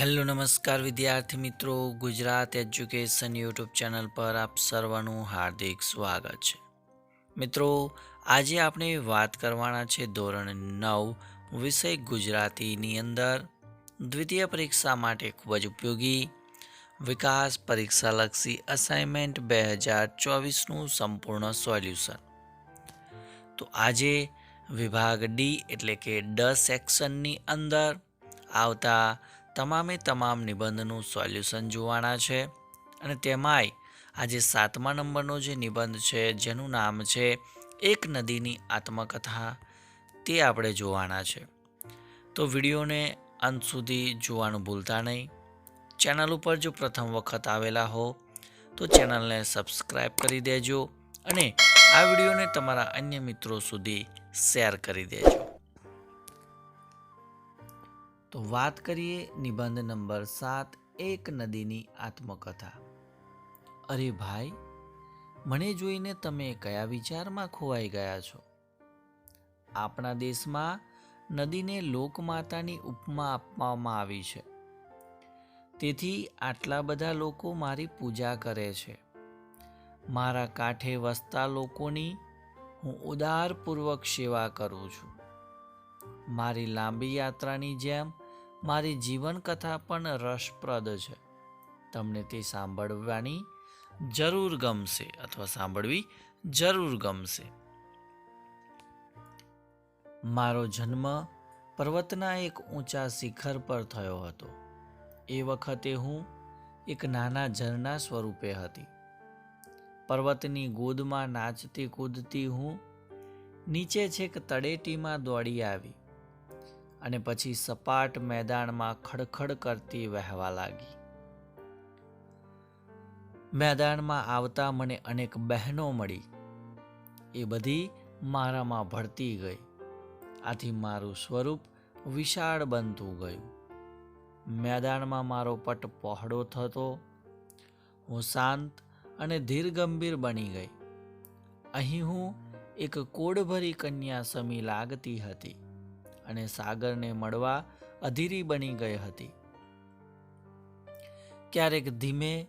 Hello નમસ્કાર વિદ્યાર્થી મિત્રો, ગુજરાત એજ્યુકેશન યુટ્યુબ ચેનલ પર આપ સર્વનું હાર્દિક સ્વાગત છે. મિત્રો, આજે આપણે વાત કરવાના છે ધોરણ નવ વિષય ગુજરાતીની અંદર. દ્વિતીય પરીક્ષા માટે ખૂબ જ ઉપયોગી. વિકાસ પરીક્ષાલક્ષી અસાઇનમેન્ટ બે હજાર ચોવીસનું સંપૂર્ણ સોલ્યુશન. તો આજે વિભાગ ડી એટલે કે ડ સેક્શનની અંદર આવતા તમામે તમામ નિબંધનું સોલ્યુશન જોવાના છે અને તેમાંય આજે સાતમા નંબરનો જે નિબંધ છે, જેનું નામ છે, એક નદીની આત્મકથા, તે આપણે જોવાના છે. તો વિડીયોને અંત સુધી જોવાનું ભૂલતા નહીં. ચેનલ ઉપર જો પ્રથમ વખત આવેલા હો, તો ચેનલને સબસ્ક્રાઈબ કરી દેજો અને આ વિડીયોને તમારા અન્ય મિત્રો સુધી શેર કરી દેજો. તો વાત કરીએ નિબંધ નંબર સાત, એક નદીની આત્મકથા. અરે ભાઈ, મને જોઈને તમે કયા વિચારમાં ખોવાઈ ગયા છો? આપણા દેશમાં નદીને લોકમાતાની ઉપમા આપવામાં આવી છે. તેથી આટલા બધા લોકો મારી પૂજા કરે છે. મારા કાંઠે વસતા લોકોની હું ઉદારપૂર્વક સેવા કરું છું. મારી લાંબી યાત્રાની જેમ મારી જીવનકથા પણ રસપ્રદ છે. તમને તે સાંભળવાની જરૂર ગમશે અથવા સાંભળવી જરૂર ગમશે. મારો જન્મ પર્વતના એક ઊંચા શિખર પર થયો હતો. એ વખતે હું એક નાના ઝરના સ્વરૂપે હતી. પર્વતની ગોદમાં નાચતી કૂદતી હું નીચે છેક તળેટીમાં દોડી આવી. અને પછી સપાટ મેદાનમાં ખડખડ કરતી વહેવા લાગી. મેદાનમાં આવતા મને અનેક બહેનો મળી. એ બધી મારામાં ભળતી ગઈ. આથી મારું સ્વરૂપ વિશાળ બનતું ગયું. મેદાનમાં મારો પટ પહોળો થતો, હું શાંત અને ધીરગંભીર બની ગઈ. અહીં હું એક કોડભરી કન્યા સમી લાગતી હતી. અને સાગરને મળવા અધીરી બની ગઈ હતી. ક્યારેક ધીમે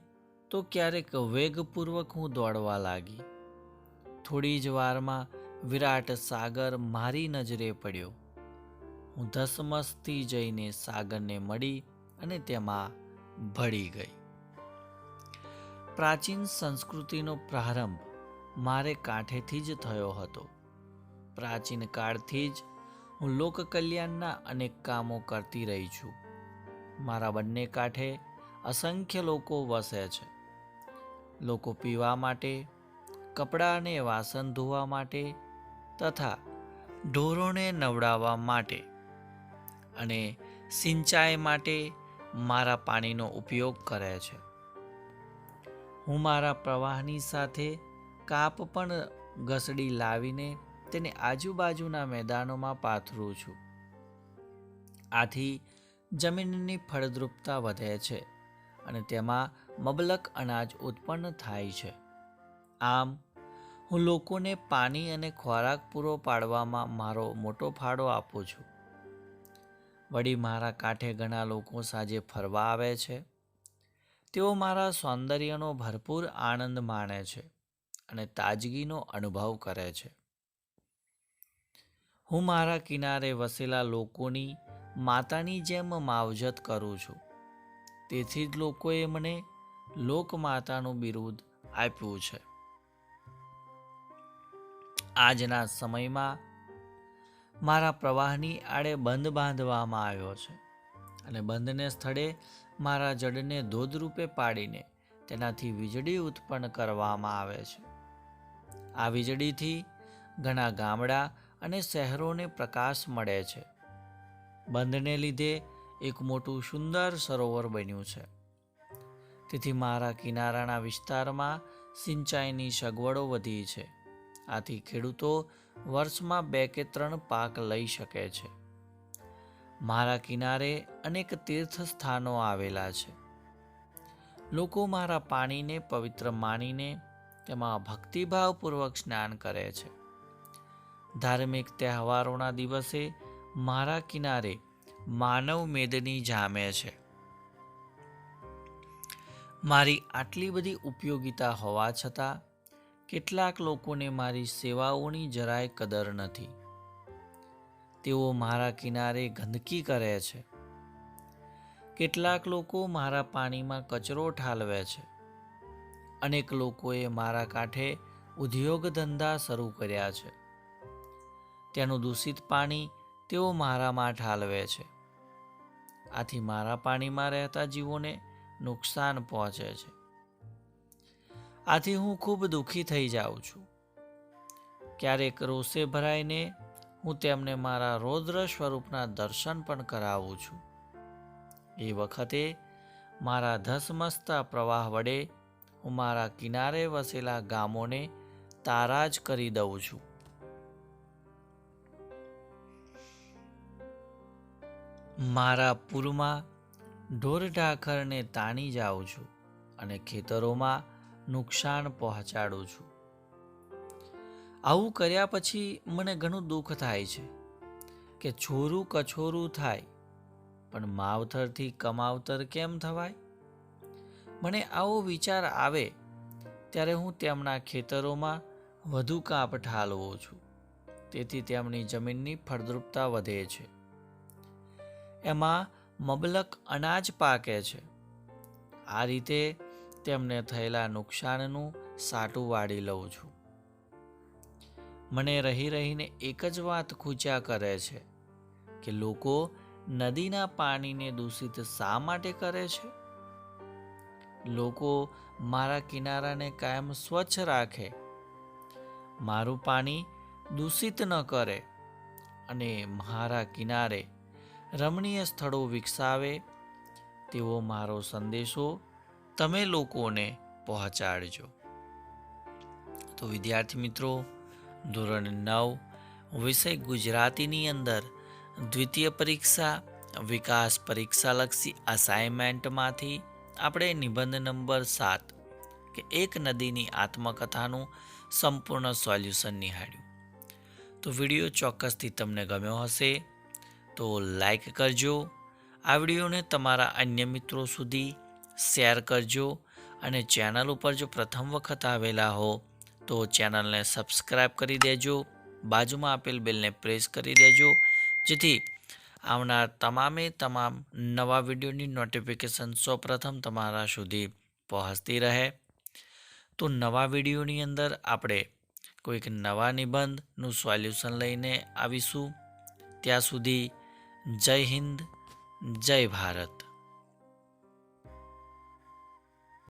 તો ક્યારેક વેગપૂર્વક હું દોડવા લાગી. થોડી જ વારમાં વિરાટ સાગર મારી નજરે પડ્યો. હું ધસમસથી જઈને સાગરને મળી અને તેમાં ભળી ગઈ. પ્રાચીન સંસ્કૃતિનો પ્રારંભ મારે કાંઠેથી જ થયો હતો. પ્રાચીન કાળથી જ હું લોક કલ્યાણના અનેક કામો કરતી રહી છું. મારા બંને કાંઠે અસંખ્ય લોકો વસે છે. લોકો પીવા માટે, કપડાં અને વાસણ ધોવા માટે તથા ઢોરોને નવડાવવા માટે અને સિંચાઈ માટે મારા પાણીનો ઉપયોગ કરે છે. હું મારા પ્રવાહની સાથે કાપ પણ ઘસડી લાવીને તેને આજુબાજુના મેદાનોમાં પાથરું છું. આથી જમીનની ફળદ્રુપતા વધે છે અને તેમાં મબલક અનાજ ઉત્પન્ન થાય છે. આમ, હું લોકોને પાણી અને ખોરાક પૂરો પાડવામાં મારો મોટો ફાળો આપું છું. વળી મારા કાંઠે ઘણા લોકો સાંજે ફરવા આવે છે. તેઓ મારા સૌંદર્યનો ભરપૂર આનંદ માણે છે અને તાજગીનો અનુભવ કરે છે. હું મારા કિનારે વસેલા લોકોની માતાની જેમ માવજત કરું છું. તેથી જ લોકોએ મને લોકમાતાનું બિરુદ આપ્યું છે. આજના સમયમાં મારા પ્રવાહની આડે બંધ બાંધવામાં આવ્યો છે અને બંધને સ્થળે મારા જડને ધોધરૂપે પાડીને તેનાથી વીજળી ઉત્પન્ન કરવામાં આવે છે. આ વીજળીથી ઘણા ગામડા અને શહેરોને પ્રકાશ મળે છે. બંધને લીધે એક મોટું સુંદર સરોવર બન્યું છે. તેથી મારા કિનારાના વિસ્તારમાં સિંચાઈની સગવડો વધી છે. આથી ખેડૂતો વર્ષમાં બે કે ત્રણ પાક લઈ શકે છે. મારા કિનારે અનેક તીર્થ સ્થાનો આવેલા છે. લોકો મારા પાણીને પવિત્ર માનીને તેમાં ભક્તિભાવપૂર્વક સ્નાન કરે છે. ધાર્મિક તહેવારોના દિવસે મારા કિનારે માનવ મેદની જામે છે. મારી આટલી બધી ઉપયોગિતા હોવા છતાં કેટલાક લોકોને મારી સેવાઓની જરાય કદર નથી. તેઓ મારા કિનારે ગંદકી કરે છે. કેટલાક લોકો મારા પાણીમાં કચરો ઠાલવે છે. અનેક લોકોએ મારા કાંઠે ઉદ્યોગ ધંધા શરૂ કર્યા છે. તેનું દૂષિત પાણી તેઓ મારામાં ઠાલવે છે. આથી મારા પાણીમાં રહેતા જીવોને નુકસાન પહોંચે છે. આથી હું ખૂબ દુઃખી થઈ જાઉં છું. ક્યારેક રોષે ભરાઈને હું તેમને મારા રૌદ્ર સ્વરૂપના દર્શન પણ કરાવું છું. એ વખતે મારા ધસમસતા પ્રવાહ વડે હું મારા કિનારે વસેલા ગામોને તારાજ કરી દઉં છું. મારા પૂરમાં ઢોર ઢાખરને તાણી જાઉં છું અને ખેતરોમાં નુકસાન પહોંચાડું છું. આવું કર્યા પછી મને ઘણું દુઃખ થાય છે કે છોરું કછોરું થાય, પણ માવતરથી કમાવતર કેમ થવાય? મને આવો વિચાર આવે ત્યારે હું તેમના ખેતરોમાં વધુ કાપ ઠાલવો છું. તેથી તેમની જમીનની ફળદ્રુપતા વધે છે. એમાં મબલક અનાજ પાકે છે. આ રીતે તેમને થયેલા નુકસાનનું સાટું વાળી લઉં છું. મને રહી રહીને એક જ વાત ખૂચ્યા કરે છે, કે લોકો નદીના પાણીને દૂષિત શા માટે કરે છે? લોકો મારા કિનારાને કાયમ સ્વચ્છ રાખે. મારું પાણી દૂષિત ન કરે અને મારા કિનારે રમણીય સ્થળો વિકસાવે, તેવો મારો સંદેશો તમે લોકોને પહોંચાડજો. તો વિદ્યાર્થી મિત્રો, ધોરણ નવ, વિષય ગુજરાતીની અંદર દ્વિતીય પરીક્ષા, વિકાસ પરીક્ષાલક્ષી અસાઇનમેન્ટમાંથી આપણે નિબંધ નંબર સાત કે એક નદીની આત્મકથાનું સંપૂર્ણ સોલ્યુશન નિહાળ્યું. તો વીડિયો ચોક્કસથી તમને ગમ્યો હશે. તો લાઈક કરજો. આ વિડીયોને તમારા અન્ય મિત્રો સુધી શેર કરજો અને ચેનલ ઉપર જો પ્રથમ વખત આવેલા હો, તો ચેનલને સબસ્ક્રાઈબ કરી દેજો. બાજુમાં આપેલ બેલને પ્રેસ કરી દેજો. જેથી આવનાર તમામે તમામ નવા વિડીયોની નોટિફિકેશન સૌપ્રથમ તમારા સુધી પહોંચતી રહે. તો નવા વિડીયોની અંદર આપણે કોઈક નવા નિબંધનું સોલ્યુશન લઈને આવીશું. ત્યાં સુધી જય હિન્દ જય ભારત.